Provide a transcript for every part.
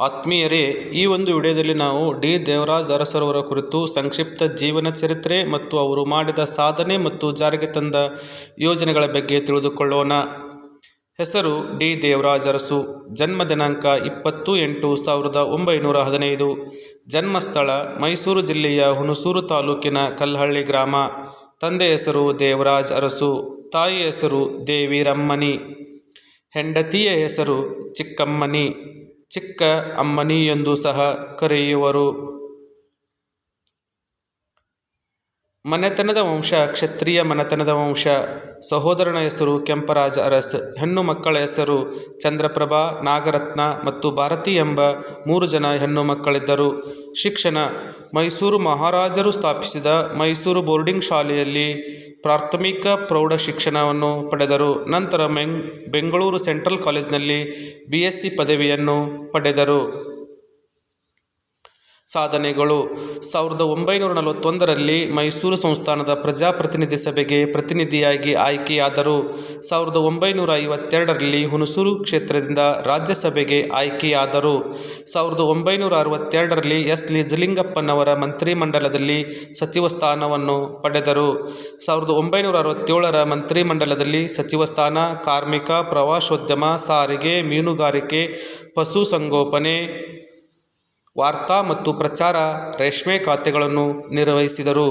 ಆತ್ಮೀಯರೇ, ಈ ಒಂದು ವಿಡಿಯೋದಲ್ಲಿ ನಾವು ಡಿ. ದೇವರಾಜ್ ಅರಸರವರ ಕುರಿತು ಸಂಕ್ಷಿಪ್ತ ಜೀವನ ಚರಿತ್ರೆ ಮತ್ತು ಅವರು ಮಾಡಿದ ಸಾಧನೆ ಮತ್ತು ಜಾರಿಗೆ ತಂದ ಯೋಜನೆಗಳ ಬಗ್ಗೆ ತಿಳಿದುಕೊಳ್ಳೋಣ. ಹೆಸರು ಡಿ. ದೇವರಾಜ್ ಅರಸು. ಜನ್ಮ ದಿನಾಂಕ ಇಪ್ಪತ್ತು ಎಂಟು ಸಾವಿರದ ಒಂಬೈನೂರ ಹದಿನೈದು. ಜನ್ಮಸ್ಥಳ ಮೈಸೂರು ಜಿಲ್ಲೆಯ ಹುಣಸೂರು ತಾಲೂಕಿನ ಕಲ್ಲಹಳ್ಳಿ ಗ್ರಾಮ. ತಂದೆ ಹೆಸರು ದೇವರಾಜ್ ಅರಸು, ತಾಯಿ ಹೆಸರು ದೇವಿರಮ್ಮನಿ. ಹೆಂಡತಿಯ ಹೆಸರು ಚಿಕ್ಕಮ್ಮನಿ. ಚಿಕ್ಕ ಅಮ್ಮನಿ ಎಂದು ಸಹ ಕರೆಯುವರು. ಮನೆತನದ ವಂಶ, ಕ್ಷತ್ರಿಯ ಮನೆತನದ ವಂಶ, ಸಹೋದರನ ಹೆಸರು ಕೆಂಪರಾಜ ಅರಸ್, ಹೆಣ್ಣು ಮಕ್ಕಳ ಹೆಸರು ಚಂದ್ರಪ್ರಭಾ, ನಾಗರತ್ನ ಮತ್ತು ಭಾರತಿ ಎಂಬ ಮೂರು ಜನ ಹೆಣ್ಣು ಮಕ್ಕಳಿದ್ದರು. ಶಿಕ್ಷಣ, ಮೈಸೂರು ಮಹಾರಾಜರು ಸ್ಥಾಪಿಸಿದ ಮೈಸೂರು ಬೋರ್ಡಿಂಗ್ ಶಾಲೆಯಲ್ಲಿ ಪ್ರಾಥಮಿಕ ಪ್ರೌಢ ಶಿಕ್ಷಣವನ್ನು ಪಡೆದರು. ನಂತರ ಮೆಂಗ್ ಬೆಂಗಳೂರು ಸೆಂಟ್ರಲ್ ಕಾಲೇಜಿನಲ್ಲಿ ಬಿ ಎಸ್ ಸಿ ಪದವಿಯನ್ನು ಪಡೆದರು. ಸಾಧನೆಗಳು. ಸಾವಿರದ ಒಂಬೈನೂರ ನಲವತ್ತೊಂದರಲ್ಲಿ ಮೈಸೂರು ಸಂಸ್ಥಾನದ ಪ್ರಜಾಪ್ರತಿನಿಧಿ ಸಭೆಗೆ ಪ್ರತಿನಿಧಿಯಾಗಿ ಆಯ್ಕೆಯಾದರು. ಸಾವಿರದ ಒಂಬೈನೂರ ಐವತ್ತೆರಡರಲ್ಲಿ ಹುಣಸೂರು ಕ್ಷೇತ್ರದಿಂದ ರಾಜ್ಯಸಭೆಗೆ ಆಯ್ಕೆಯಾದರು. ಸಾವಿರದ ಒಂಬೈನೂರ ಅರವತ್ತೆರಡರಲ್ಲಿ ಎಸ್. ನಿಜಲಿಂಗಪ್ಪನವರ ಮಂತ್ರಿಮಂಡಲದಲ್ಲಿ ಸಚಿವ ಸ್ಥಾನವನ್ನು ಪಡೆದರು. ಸಾವಿರದ ಒಂಬೈನೂರ ಅರವತ್ತೇಳರ ಮಂತ್ರಿಮಂಡಲದಲ್ಲಿ ಸಚಿವ ಸ್ಥಾನ, ಕಾರ್ಮಿಕ, ಪ್ರವಾಸೋದ್ಯಮ, ಸಾರಿಗೆ, ಮೀನುಗಾರಿಕೆ ಪಶುಸಂಗೋಪನೆ ವಾರ್ತಾ ಮತ್ತು ಪ್ರಚಾರ ರೇಷ್ಮೆ ಖಾತೆಗಳನ್ನು ನಿರ್ವಹಿಸಿದರು.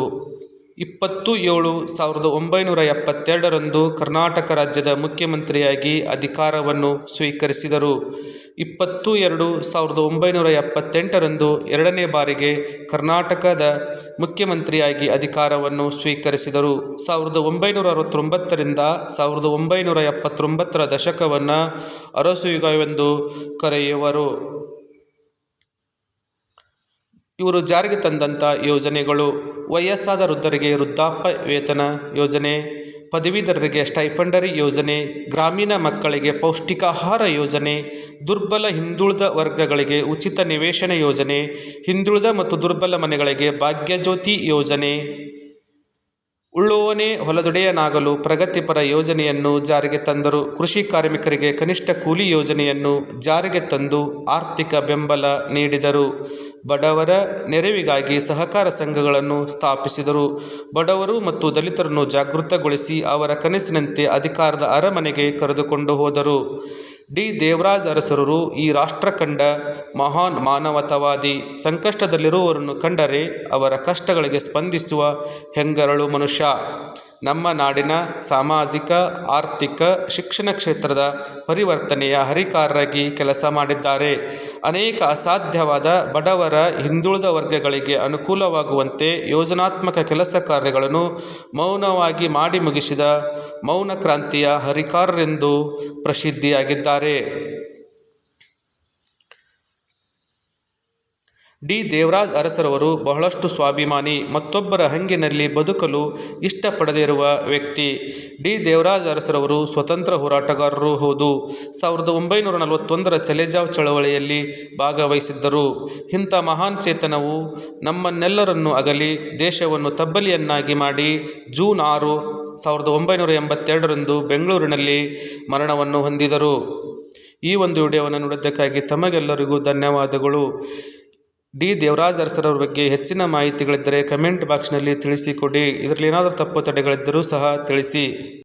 ಇಪ್ಪತ್ತು ಏಳು ಸಾವಿರದ ಒಂಬೈನೂರ ಎಪ್ಪತ್ತೆರಡರಂದು ಕರ್ನಾಟಕ ರಾಜ್ಯದ ಮುಖ್ಯಮಂತ್ರಿಯಾಗಿ ಅಧಿಕಾರವನ್ನು ಸ್ವೀಕರಿಸಿದರು. ಇಪ್ಪತ್ತು ಎರಡು ಸಾವಿರದ ಒಂಬೈನೂರ ಎಪ್ಪತ್ತೆಂಟರಂದು ಎರಡನೇ ಬಾರಿಗೆ ಕರ್ನಾಟಕದ ಮುಖ್ಯಮಂತ್ರಿಯಾಗಿ ಅಧಿಕಾರವನ್ನು ಸ್ವೀಕರಿಸಿದರು. ಸಾವಿರದ ಒಂಬೈನೂರ ಅರವತ್ತೊಂಬತ್ತರಿಂದ ಸಾವಿರದ ಒಂಬೈನೂರ ಎಪ್ಪತ್ತೊಂಬತ್ತರ ದಶಕವನ್ನು ಅರಸುಯುಗವೆಂದು ಕರೆಯುವರು. ಇವರು ಜಾರಿಗೆ ತಂದಂಥ ಯೋಜನೆಗಳು ವಯಸ್ಸಾದ ವೃದ್ಧರಿಗೆ ವೃದ್ಧಾಪ್ಯ ವೇತನ ಯೋಜನೆ, ಪದವೀಧರರಿಗೆ ಸ್ಟೈಫಂಡರಿ ಯೋಜನೆ, ಗ್ರಾಮೀಣ ಮಕ್ಕಳಿಗೆ ಪೌಷ್ಟಿಕಾಹಾರ ಯೋಜನೆ, ದುರ್ಬಲ ಹಿಂದುಳಿದ ವರ್ಗಗಳಿಗೆ ಉಚಿತ ನಿವೇಶನ ಯೋಜನೆ, ಹಿಂದುಳಿದ ಮತ್ತು ದುರ್ಬಲ ಮನೆಗಳಿಗೆ ಭಾಗ್ಯಜ್ಯೋತಿ ಯೋಜನೆ. ಉಳ್ಳುವನೇ ಹೊಲದೊಡೆಯನಾಗಲು ಪ್ರಗತಿಪರ ಯೋಜನೆಯನ್ನು ಜಾರಿಗೆ ತಂದರು. ಕೃಷಿ ಕಾರ್ಮಿಕರಿಗೆ ಕನಿಷ್ಠ ಕೂಲಿ ಯೋಜನೆಯನ್ನು ಜಾರಿಗೆ ತಂದು ಆರ್ಥಿಕ ಬೆಂಬಲ ನೀಡಿದರು. ಬಡವರ ನೆರವಿಗಾಗಿ ಸಹಕಾರ ಸಂಘಗಳನ್ನು ಸ್ಥಾಪಿಸಿದರು. ಬಡವರು ಮತ್ತು ದಲಿತರನ್ನು ಜಾಗೃತಗೊಳಿಸಿ ಅವರ ಕನಸಿನಂತೆ ಅಧಿಕಾರದ ಅರಮನೆಗೆ ಕರೆದುಕೊಂಡು ಹೋದರು. ಡಿ. ದೇವರಾಜ್ ಅರಸರರು ಈ ರಾಷ್ಟ್ರ ಕಂಡ ಮಹಾನ್ ಮಾನವತಾವಾದಿ. ಸಂಕಷ್ಟದಲ್ಲಿರುವವರನ್ನು ಕಂಡರೆ ಅವರ ಕಷ್ಟಗಳಿಗೆ ಸ್ಪಂದಿಸುವ ಹೆಂಗರಳು ಮನುಷ್ಯ. ನಮ್ಮ ನಾಡಿನ ಸಾಮಾಜಿಕ, ಆರ್ಥಿಕ, ಶಿಕ್ಷಣ ಕ್ಷೇತ್ರದ ಪರಿವರ್ತನೆಯ ಹರಿಕಾರರಾಗಿ ಕೆಲಸ ಮಾಡಿದ್ದಾರೆ. ಅನೇಕ ಅಸಾಧ್ಯವಾದ ಬಡವರ ಹಿಂದುಳಿದ ವರ್ಗಗಳಿಗೆ ಅನುಕೂಲವಾಗುವಂತೆ ಯೋಜನಾತ್ಮಕ ಕೆಲಸ ಕಾರ್ಯಗಳನ್ನು ಮೌನವಾಗಿ ಮಾಡಿ ಮುಗಿಸಿದ ಮೌನ ಕ್ರಾಂತಿಯ ಹರಿಕಾರರೆಂದು ಪ್ರಸಿದ್ಧಿಯಾಗಿದ್ದಾರೆ. ಡಿ. ದೇವರಾಜ್ ಅರಸರವರು ಬಹಳಷ್ಟು ಸ್ವಾಭಿಮಾನಿ, ಮತ್ತೊಬ್ಬರ ಹಂಗಿನಲ್ಲಿ ಬದುಕಲು ಇಷ್ಟಪಡದಿರುವ ವ್ಯಕ್ತಿ. ಡಿ. ದೇವರಾಜ್ ಅರಸರವರು ಸ್ವತಂತ್ರ ಹೋರಾಟಗಾರರೂ ಹೌದು. ಸಾವಿರದ ಒಂಬೈನೂರ ನಲವತ್ತೊಂದರ ಚಲೆಜಾವ್ ಚಳವಳಿಯಲ್ಲಿ ಭಾಗವಹಿಸಿದ್ದರು. ಇಂಥ ಮಹಾನ್ ಚೇತನವು ನಮ್ಮನ್ನೆಲ್ಲರನ್ನು ಅಗಲಿ, ದೇಶವನ್ನು ತಬ್ಬಲಿಯನ್ನಾಗಿ ಮಾಡಿ ಜೂನ್ ಆರು, ಸಾವಿರದ ಒಂಬೈನೂರ ಎಂಬತ್ತೆರಡರಂದು ಬೆಂಗಳೂರಿನಲ್ಲಿ ಮರಣವನ್ನು ಹೊಂದಿದರು. ಈ ಒಂದು ವಿಡಿಯೋವನ್ನು ನೋಡಿದ್ದಕ್ಕಾಗಿ ತಮಗೆಲ್ಲರಿಗೂ ಧನ್ಯವಾದಗಳು. ಡಿ. ದೇವರಾಜ್ ಅರಸರವ್ರ ಬಗ್ಗೆ ಹೆಚ್ಚಿನ ಮಾಹಿತಿಗಳಿದ್ದರೆ ಕಮೆಂಟ್ ಬಾಕ್ಸ್ನಲ್ಲಿ ತಿಳಿಸಿಕೊಡಿ ಇದರಲ್ಲಿ ಏನಾದರೂ ತಪ್ಪು ತಡೆಗಳಿದ್ದರೂ ಸಹ ತಿಳಿಸಿ.